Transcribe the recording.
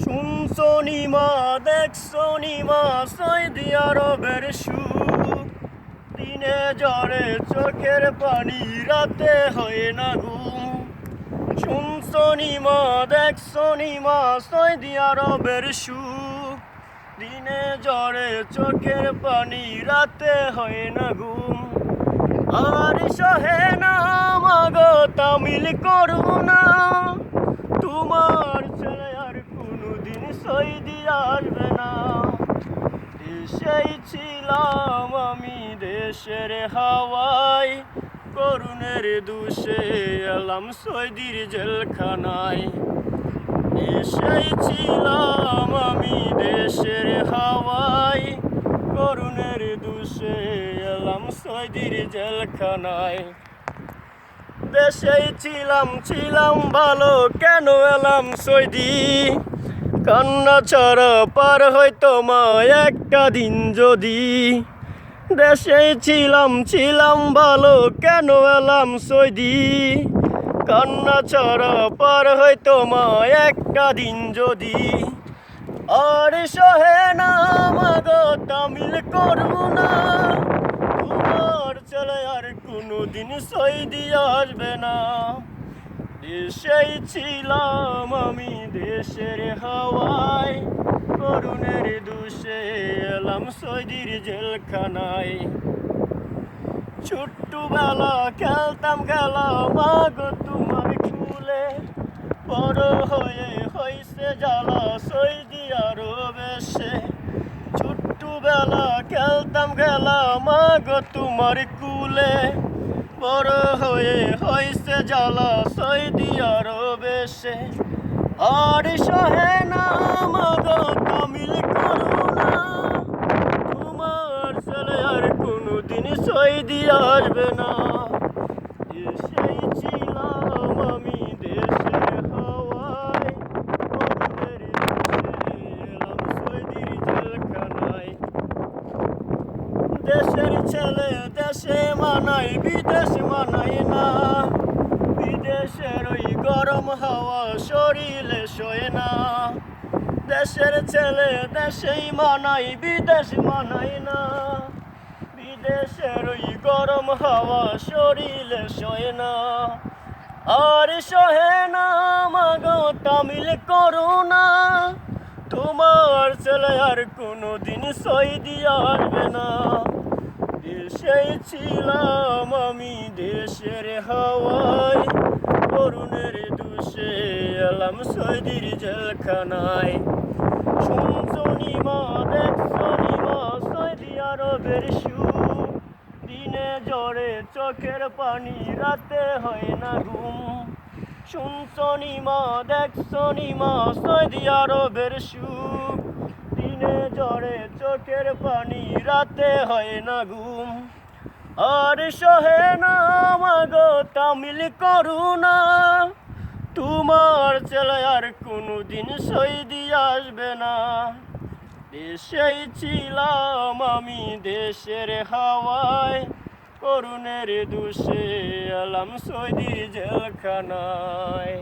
শুনছো নিমা, দেখছ নিমা সৌদি আরবের সুখ দিনে জ্বরে চোখের পানি, রাতে হয় না ঘুম। শুনছো নিমা, দেখছ নিমা সৌদি আরবের সুখ দিনে জ্বরে চোখের পানি, রাতে হয় না ঘুম। আর সহে না, মাগো, তামিল করুণা তোমার ছেলে আর কোনোদিন সৈদি আসবে না দেশেই ছিলাম আমি দেশের হাওয়ায় করুণের দুষে এলাম সৈদির জেলখানায়। দেশেই ছিলাম আমি দেশের হাওয়ায় করুণের দুষে এলাম সৈদির জেলখানায়। দেশেই ছিলাম ছিলাম ভালো, কেন এলাম সৈদি? কান্না ছাড়া পার হয়তো মা, একটা দিন যদি দেশেই ছিলাম ছিলাম ভালো, কেন এলাম সৈদি? কান্না ছাড়া পার হয়তো মা, একটা দিন যদি আর সহে না মাগো তামিল করুণা তোমার চলে আর কোনোদিন সৈদি আসবে না। দেশেই ছিলাম আমি দেশের হাওয়ায়। করুণের দুষে এলাম সৈদির জেলখানায়। ছোট্টবেলা খেলতাম খেলা মাগো তোমার খুলে। বড় হয়ে হইছে জ্বালা সৈদি আরও বেশে। ছোট্টবেলা খেলতাম খেলা মাগো তোমার কুলে। বড় হয়ে হয়েছে সৈদি আরও বেশে আর সহে না মাগো তামিল করুণা। তোমার ছেলে আর কোনোদিন সৈদি আসবে না দেশেই ছিলাম আমি দেশের হাওয়ায় করুণের দেশে এলাম সৈদির জেলখানায় দেশের ছেলে, দেশে মানাই, বিদেশ মানাই না। বিদেশের ওই গরম হাওয়া শরীরে শোয় না। দেশের ছেলে, দেশেই মানাই, বিদেশ মানাই না। বিদেশের ওই গরম হাওয়া শরীরে শোয় না। আর সহে না, মাগো, তামিল করুণা। তোমার ছেলে আর কোনোদিন সৈদি আসবে না। দেশেই ছিলাম আমি দেশের হাওয়ায় করুণের দুষে এলাম সৈদির জেলখানায়। শুনছো নিমা, দেখছ মা সৈদি আরবের সুখ দিনে জ্বরে চোখের পানি রাতে হয় না ঘুম। শুনছো নিমা দেখছ নিমা সৌদি আরবের সুখ। দিনে জ্বরে চোখের পানি, রাতে হয় না ঘুম। আর সহে না মাগো, তামিল করুণা তোমার ছেলে আর কোনো কোনোদিন সৈদি আসবে না। দেশেই ছিলাম আমি দেশের হাওয়ায়। করুণের দুষে আলাম সৈদি জেলখানায়।